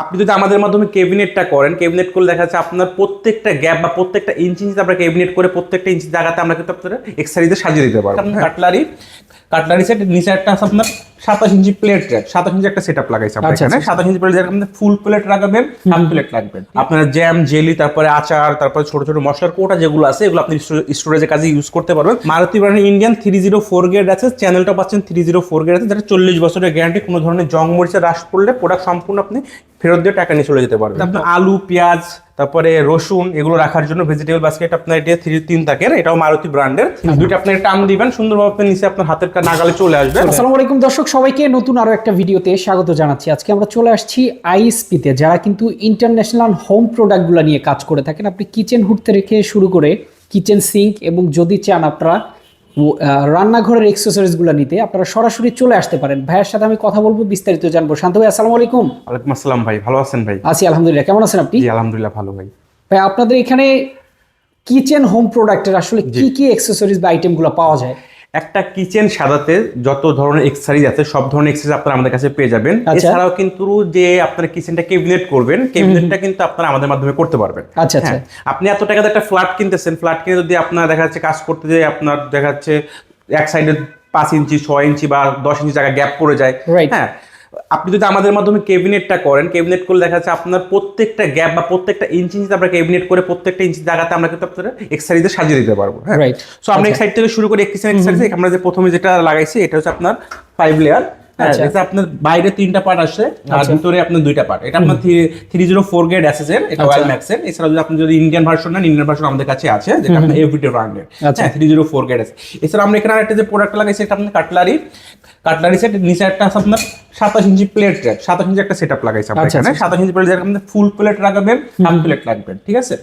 আপনি যদি আমাদের মাধ্যমে ক্যাবিনেটটা করেন ক্যাবিনেট করলে দেখা যাচ্ছে আপনার প্রত্যেকটা গ্যাপ বা প্রত্যেকটা ইঞ্চি আমরা ক্যাবিনেট করে প্রত্যেকটা ইঞ্চি জায়গাতে আমরা কিন্তু আপনারা এক্সারিজে সাজিয়ে দিতে পারব। কাটলারি কাটলারি সেট নিচে একটা আছে আপনার সাতাশ ইঞ্চি প্লেট র্যাক সাতাশ ইঞ্চি একটা সেট আপ লাগাইছে আমরা আচ্ছা, এখানে। সাতাশ ইঞ্চি প্লেট যেরকম ফুল প্লেট রাখবেন হাফ প্লেট রাখবেন আপনার জ্যাম জেলি তারপরে আচার তারপরে ছোট ছোট মশলার কোটা যেগুলো আছে এগুলো আপনি স্টোরেজের কাজে ইউজ করতে পারবেন। মারুতি ব্র্যান্ডের Indian three zero four grade আছে চ্যানেলটা পাচ্ছেন থ্রি জিরো ফোর গ্রেড আছে যেটা চল্লিশ বছরের গ্যারান্টি কোনো ধরনের জং মরিচে হ্রাস করলে প্রোডাক্ট সম্পূর্ণ আপনি ফেরত দিয়ে টাকা নিয়ে চলে যেতে পারবেন। আপনার আলু পেঁয়াজ তারপরে রসুন এগুলো রাখার জন্য ভেজিটেবল বাস্কেট আপনার এটা থ্রি তিন থাকের এটাও মারুতি ব্র্যান্ডের দুইটা আপনি টান দিবেন সুন্দরভাবে নিচে আপনার হাতের কা- নাগালে চলে আসবে। আসসালামু আলাইকুম দর্শক সবাইকে নতুন আরও একটা ভিডিওতে স্বাগত জানাচ্ছি। আজকে আমরা চলে আসছি আইএসপিতে যারা কিন্তু ইন্টারন্যাশনাল হোম প্রোডাক্টগুলো নিয়ে কাজ করে থাকেন আপনি কিচেন হুড থেকে শুরু করে কিচেন সিঙ্ক এবং যদি চান আপনারা রান্নাঘরের এক্সেসরিজ এক্সেসরিজগুলো নিতে আপনারা সরাসরি চলে আসতে পারেন। ভাইয়ের সাথে আমি কথা বলব বিস্তারিত জানব। শান্ত ভাই আসসালামু আলাইকুম। ওয়ালাইকুম আসসালাম ভাই ভালো আছেন ভাই? আছি আলহামদুলিল্লাহ। কেমন আছেন আপনি? আলহামদুলিল্লাহ ভালো ভাই। ভাই আপনাদের এখানে কিচেন হোম প্রোডাক্টের আসলে কি কি এক্সেসরিজ বা আইটেমগুলো পাওয়া যায়? একটা কিচেন সাজাতে যত ধরনের এক্সারসাইজ আছে সব ধরনের এক্সারসাইজ আপনারা আমাদের কাছে পেয়ে যাবেন। আচ্ছা। এছাড়াও কিন্তু যে আপনারা কিচেনটা কেবিনেট করবেন কেবিনেটটা কিন্তু আপনারা আমাদের মাধ্যমে করতে পারবেন। আচ্ছা আচ্ছা। হ্যাঁ, আপনি এত টাকাতে একটা ফ্ল্যাট কিনতেছেন ফ্ল্যাট কিনে যদি আপনার দেখা যাচ্ছে কাজ করতে যে আপনার দেখা যাচ্ছে এক সাইডে পাঁচ ইঞ্চি ছয় ইঞ্চি বা দশ ইঞ্চি জায়গা গ্যাপ পড়ে যায়। হ্যাঁ আপনি যদি আমাদের মাধ্যমে ক্যাবিনেটটা করেন ক্যাবিনেট করলে দেখা যাচ্ছে আপনার প্রত্যেকটা গ্যাপ বা প্রত্যেকটা ইঞ্চি ইঞ্চিতে আমরা ক্যাবিনেট করে প্রত্যেকটা ইঞ্চি জায়গাতে আমরা কিন্তু আপনার এক্সারসাইজে সাজিয়ে দিতে পারব হ্যাঁ? Right. সো আমরা এক সাইড থেকে শুরু করি এক কিচেন এক্সারসাইজ আমরা যে প্রথমে যেটা লাগাইছি এটা হচ্ছে আপনার ফাইভ লেয়ার আচ্ছা। এটা আপনার বাইরে তিনটা পার্ট আসে আর আচ্ছা। ভিতরে আপনার দুইটা পার্ট এটা আপনার থ্রি জিরো ফোর গ্রেড অ্যাসেসের এটা। ওয়েল ম্যাক্সের এছাড়া যদি আপনি যদি ইন্ডিয়ান ভার্সন নেন ইন্ডিয়ান ভার্সন আমাদের কাছে আছে যেটা আপনার এভিটি ব্র্যান্ডের আচ্ছা। হ্যাঁ থ্রি জিরো ফোর গ্রেড আছে এছাড়া আমরা এখানে একটা যে প্রোডাক্ট লাগাইছি এটা আপনার কাটলারি কাটলারি সেট নিচে একটা আছে আপনার সাতাশ ইঞ্চি প্লেট র্যাক সাতাশ ইঞ্চি একটা সেট আপ লাগাইছে আমরা আচ্ছা, এখানে। সাতাশ ইঞ্চি প্লেট ফুল প্লেট রাখবেন হাফ প্লেট রাখবেন ঠিক আছে?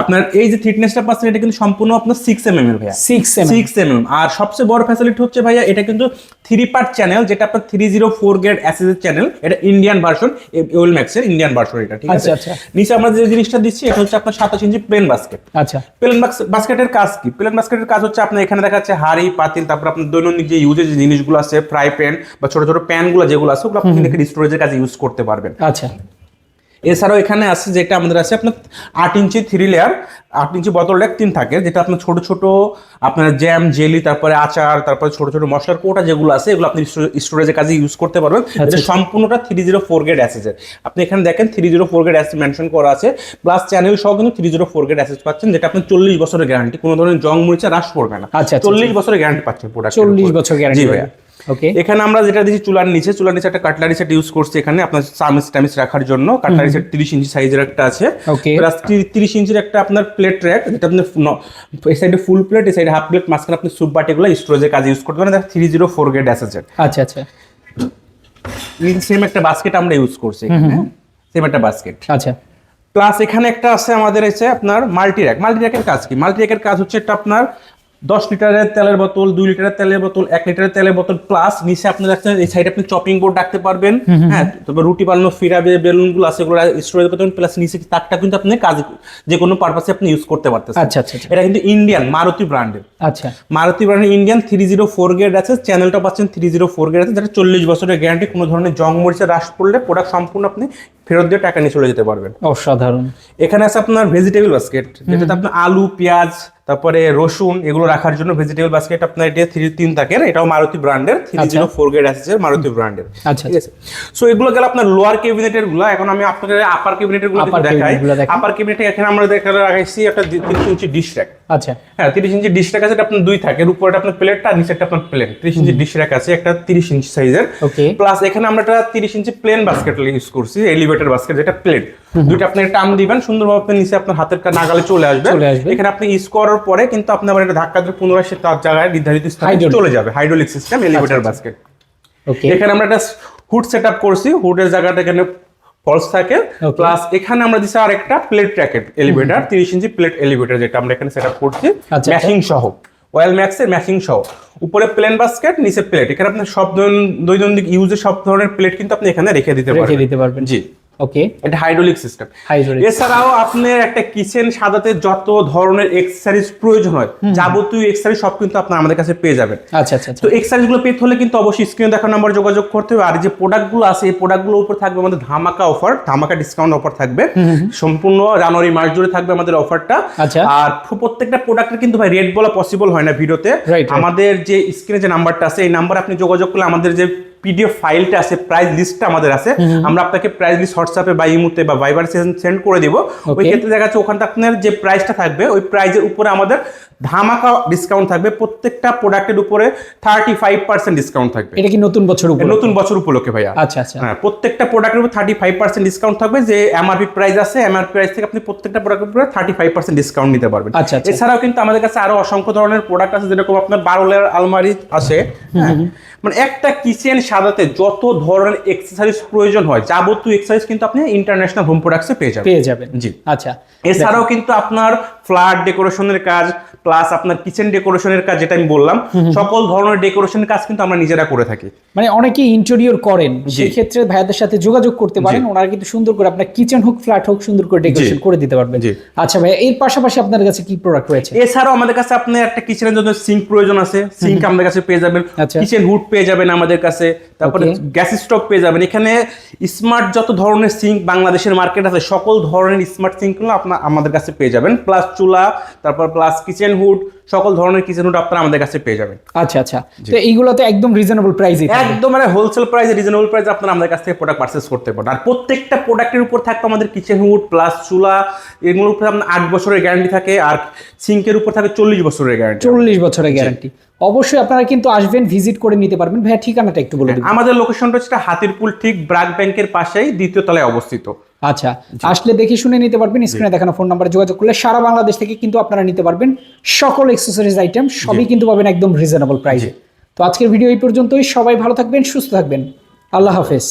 আপনার এই যে থিকনেসটা পাচ্ছেন এটা কিন্তু সম্পূর্ণ আপনার সিক্স এম এম এর ভাইয়া। সিক্স সিক্স এম আর সবচেয়ে বড় ফ্যাসিলিটি হচ্ছে ভাইয়া এটা কিন্তু থ্রি পার্ট চ্যানেল যেটা আপনার থ্রি জিরো ফোর গ্রেড অ্যাসেসের চ্যানেল এটা ইন্ডিয়ান ভার্সন ওয়েল ম্যাক্সের ইন্ডিয়ান ভার্সন এটা ঠিক আছে? আচ্ছা, আচ্ছা। নিচে আমরা যে জিনিসটা দিচ্ছি এটা হচ্ছে আপনার সাতাশ ইঞ্চি প্লেন বাস্কেট আচ্ছা। প্লেন বাস্কেটের কাজ কি? প্লেন বাস্কেটের কাজ হচ্ছে আপনার এখানে দেখা যাচ্ছে হাড়ি পাতিল তারপর আপনার দৈনন্দিন যে ইউজের যে জিনিসগুলো আছে ফ্রাই প্যান বা ছোট ছোট প্যানগুলো যেগুলো আছে ওগুলো আপনি স্টোরেজের কাজে ইউজ করতে পারবেন। আচ্ছা। এছাড়াও এখানে আছে যেটা আমাদের আছে আপনার আট ইঞ্চি থ্রি লেয়ার আট ইঞ্চি বোতল র্যাক তিন থাকে যেটা আপনার ছোট ছোট আপনার জ্যাম জেলি তারপরে আচার তারপরে ছোট ছোট মশলার কোটা যেগুলো আছে এগুলো আপনি স্টোরেজের কাজে ইউজ করতে পারবেন। এটা সম্পূর্ণটা থ্রি জিরো ফোর গ্রেড অ্যাসেজের আপনি এখানে দেখেন three zero four grade SS mention করা আছে প্লাস চ্যানেল সহ কিন্তু three zero four grade SS পাচ্ছেন যেটা আপনার চল্লিশ বছরের গ্যারান্টি কোনো ধরনের জং মরিচা হ্রাস পড়বে না। আচ্ছা, আচ্ছা, চল্লিশ বছরের গ্যারান্টি পাচ্ছেন প্রোডাক্ট চল্লিশ বছর গ্যারান্টি ভাইয়া। ওকে এখানে আমরা যেটা দিচ্ছি চুলার নিচে চুলার নিচে একটা কাটলারি সেট ইউজ করছি এখানে আপনার চামিচ টামিচ রাখার জন্য। কাটলারি সেট তিরিশ ইঞ্চি সাইজের একটা আছে. প্লাস তিরিশ ইঞ্চির একটা আপনার প্লেট র্যাক যেটা আপনি এই সাইডে ফুল প্লেট এই সাইডে হাফ প্লেট মাঝখানে আপনি সুপ বাটিগুলো স্টোরেজের কাজে ইউজ করতে পারেন। থ্রি জিরো ফোর গ্রেড অ্যাসেজের আচ্ছা আচ্ছা। সেম একটা বাস্কেট আমরা ইউজ করছি সেম একটা বাস্কেট আচ্ছা। প্লাস এখানে একটা আছে আমাদের এসে আপনার মাল্টি র্যাক মাল্টি র্যাকের কাজ কি? মাল্টি র্যাকের কাজ হচ্ছে একটা আপনার দশ লিটারের তেলের বোতল দুই লিটারের তেলের বোতল এক লিটারের তেলের বোতল প্লাস নিচে আপনি রাখতে এই সাইডে আপনি চপিং বোর্ড রাখতে পারবেন। হ্যাঁ তবে রুটি বানানো ফিরাবে বেলুনগুলো আছে এগুলো স্টোরেজ করতে প্লাস নিচে তাকটা কিন্তু আপনি কাজ যে কোনো পারপাসে আপনি ইউজ করতে পারতেছেন। আচ্ছা আচ্ছা আচ্ছা। এটা কিন্তু ইন্ডিয়ান মারুতি ব্র্যান্ডের আচ্ছা। মারুতি ব্র্যান্ডের Indian three zero four grade আছে চ্যানেলটা পাচ্ছেন থ্রি জিরো ফোর গ্রেড আছে যেটা চল্লিশ বছরের গ্যারান্টি কোনো ধরনের জং মরিচে হ্রাস করলে প্রোডাক্ট সম্পূর্ণ আপনি ফেরত দিয়ে টাকা নিয়ে চলে যেতে পারবেন। অসাধারণ। এখানে আছে আপনার ভেজিটেবল বাস্কেট যেটাতে আপনার আলু পেঁয়াজ তারপরে রসুন এগুলো রাখার জন্য ভেজিটেবল বাস্কেট আপনার এটা থ্রি তিন থাকে এটাও মারুতি ব্র্যান্ডের থ্রি জিরো ফোর গ্রেড আছে মারুতি ব্র্যান্ডের আচ্ছা ঠিক আছে? সো এগুলো গেল আপনার লোয়ার ক্যাবিনেটেরগুলো। এখন আমি আপনাদের আপার ক্যাবিনেটেরগুলো দেখাই। আপার ক্যাবিনেটে এখানে আমরা দেখা রাখাইছি একটা তিনশো ইঞ্চি ডিশ র্যাক আচ্ছা। হ্যাঁ তিরিশ ইঞ্চি ডিশ র্যাক আছে এটা আপনার দুই থাকে। এর উপরে আপনার প্লেটটা আর নিচে একটা আপনার প্লেন তিরিশ ইঞ্চি ডিশ র্যাক আছে একটা তিরিশ ইঞ্চি সাইজের প্লাস এখানে আমরা একটা তিরিশ ইঞ্চি প্লেন বাস্কেট ইউজ করছি এলিভেটর বাস্কেট যেটা প্লেন দুইটা আপনি টান দিবেন সুন্দরভাবে আপনি নিচে আপনার হাতের কা- নাগালে চলে আসবে। এখানে আপনি ইউজ করার পরে কিন্তু আপনি আবার এটা ধাক্কা দিয়ে পুনরায় সে তার জায়গায় নির্ধারিত স্থানে চলে যাবে হাইড্রোলিক সিস্টেম এলিভেটর বাস্কেট এখানে আমরা একটা হুড সেট আপ করছি হুডের জায়গাটা এখানে ফলস থাকে প্লাস এখানে আমরা দিছি আর একটা প্লেট র্যাকেট এলিভেটর তিরিশ ইঞ্চি প্লেট এলিভেটর যেটা আমরা এখানে সেট আপ করছি আচ্ছা। ম্যাশিং সহ। ওয়েল ম্যাক্সের ম্যাশিং সহ। উপরে প্লেন বাস্কেট নিচে প্লেট এখানে আপনি সব দৈন- দৈনন্দিন ইউজে সব ধরনের প্লেট কিন্তু আপনি এখানে রেখে দিতে রেখে দিতে পারবেন। জি। ওকে এটা হাইড্রোলিক সিস্টেম এছাড়াও আপনার একটা কিচেন সাজাতে যত ধরনের এক্সেসরিজ প্রয়োজন হয় যাবতীয় এক্সেসরিজ সব কিন্তু আপনার আমাদের কাছে পেয়ে যাবেন। আচ্ছা আচ্ছা আচ্ছা। তো এক্সেসরিজগুলো পেতে হলে কিন্তু অবশ্যই স্ক্রিনে দেখার নাম্বার যোগাযোগ করতে হবে। আর যে প্রোডাক্টগুলো আছে এই প্রোডাক্টগুলোর উপর থাকবে আমাদের ধামাকা অফার ধামাকা ডিসকাউন্ট অফার থাকবে। সম্পূর্ণ জানুয়ারি মাস জুড়ে থাকবে আমাদের অফারটা আচ্ছা। আর প্রত্যেকটা প্রোডাক্টের কিন্তু ভাই রেট বলা পসিবল হয় না ভিডিওতে. আমাদের যে স্ক্রিনে যে নাম্বারটা আছে এই নাম্বার আপনি যোগাযোগ করলে আমাদের যে পিডিএফ ফাইলটা আছে প্রাইস লিস্টটা আমাদের আছে। আমরা আপনাকে প্রাইস লিস্ট হোয়াটসঅ্যাপে বা ইমুতে বা ভাইবার সেন্ড করে দিব। ওই ক্ষেত্রে দেখা যাচ্ছে ওখানটা আপনার যে প্রাইসটা থাকবে ওই প্রাইজের উপরে আমাদের ধামাকা ডিসকাউন্ট থাকবে। প্রত্যেকটা প্রোডাক্টের উপরে থার্টি ফাইভ পার্সেন্ট ডিসকাউন্ট থাকবে। এটা কি নতুন বছর নতুন বছর উপলক্ষে ভাইয়া। আচ্ছা আচ্ছা। হ্যাঁ প্রত্যেকটা প্রোডাক্টের উপর থার্টি ফাইভ পার্সেন্ট ডিসকাউন্ট থাকবে। যে এমআরপি প্রাইস আছে এমআরপি প্রাইস থেকে আপনি প্রত্যেকটা প্রোডাক্টের উপরে থার্টি ফাইভ পার্সেন্ট ডিসকাউন্ট নিতে পারবেন। আচ্ছা, আচ্ছা। এছাড়াও কিন্তু আমাদের কাছে আরও অসংখ্য ধরনের প্রোডাক্ট আছে যেরকম আপনার বারো লেয়ার আলমারি আছে। হ্যাঁ। মানে একটা কিচেন সাজাতে যত ধরনের এক্সেসরিজ প্রয়োজন হয় যাবতীয় এক্সেসরিজ কিন্তু আপনি ইন্টারন্যাশনাল হোম প্রোডাক্টসে পেয়ে যাবেন। পেয়ে যাবেন। জি। আচ্ছা। এছাড়াও কিন্তু আপনার ফ্ল্যাট ডেকোরেশনের কাজ প্লাস আপনার কিচেন ডেকোরেশনের কাজ যেটা আমি বললাম সকল ধরনের ডেকোরেশনের কাজ কিন্তু আমরা নিজেরা করে থাকি। মানে অনেকে ইন্টেরিয়র করেন সেই ক্ষেত্রে ভাইয়াদের সাথে যোগাযোগ করতে পারেন ওনারা কিন্তু সুন্দর করে আপনার কিচেন হোক ফ্ল্যাট হোক সুন্দর করে ডেকোরেশন করে দিতে পারবেন। জি। আচ্ছা ভাইয়া এর পাশাপাশি আপনার কাছে কি প্রোডাক্ট রয়েছে? এছাড়াও আমাদের কাছে আপনি একটা কিচেনের জন্য সিঙ্ক প্রয়োজন আছে। সিঙ্ক আমাদের কাছে পেয়ে যাবেন। আচ্ছা। কিচেন হুড পেয়ে যাবেন আমাদের কাছে। তারপরে. গ্যাস স্টক পেয়ে যাবেন এখানে স্মার্ট যত ধরনের সিঙ্ক বাংলাদেশের মার্কেট আছে সকল ধরনের স্মার্ট সিঙ্কগুলো আপনার আমাদের কাছে পেয়ে যাবেন প্লাস চুলা তারপর প্লাস কিচেন হুড সকল ধরনের কিচেন হুড আপনারা আমাদের কাছে পেয়ে যাবেন। আচ্ছা আচ্ছা। তো এইগুলো তো একদম রিজনেবল প্রাইসে একদম মানে হোলসেল প্রাইস রিজনেবল প্রাইস আপনারা আমাদের কাছ থেকে প্রোডাক্ট পারচেস করতে পারেন আর প্রত্যেকটা প্রোডাক্টের উপর থাকবে আমাদের কিচেন হুড প্লাস চুলা এগুলোর উপরে আপনার আট বছরের গ্যারান্টি থাকে আর সিঙ্কের উপর থাকে চল্লিশ বছরের গ্যারান্টি চল্লিশ বছরের গ্যারান্টি অবশ্যই আপনারা কিন্তু আসবেন ভিজিট করে নিতে পারবেন। ভাইয়া ঠিকানাটা একটু বলে দিবেন আমাদের লোকেশনটা হচ্ছে হাতিরপুল ঠিক ব্রাক ব্যাংকের পাশেই দ্বিতীয় তলায় অবস্থিত। আচ্ছা আসলে দেখে শুনে নিতে পারবেন স্ক্রিনে দেখানো ফোন নাম্বার যোগাযোগ করলে সারা বাংলাদেশ থেকে কিন্তু আপনারা নিতে পারবেন। সকল এক্সেসরিজ আইটেম সবই কিন্তু পাবেন একদম রিজনেবল প্রাইসে তো আজকের ভিডিও এই পর্যন্তই। সবাই ভালো থাকবেন সুস্থ থাকবেন। আল্লাহ হাফেজ।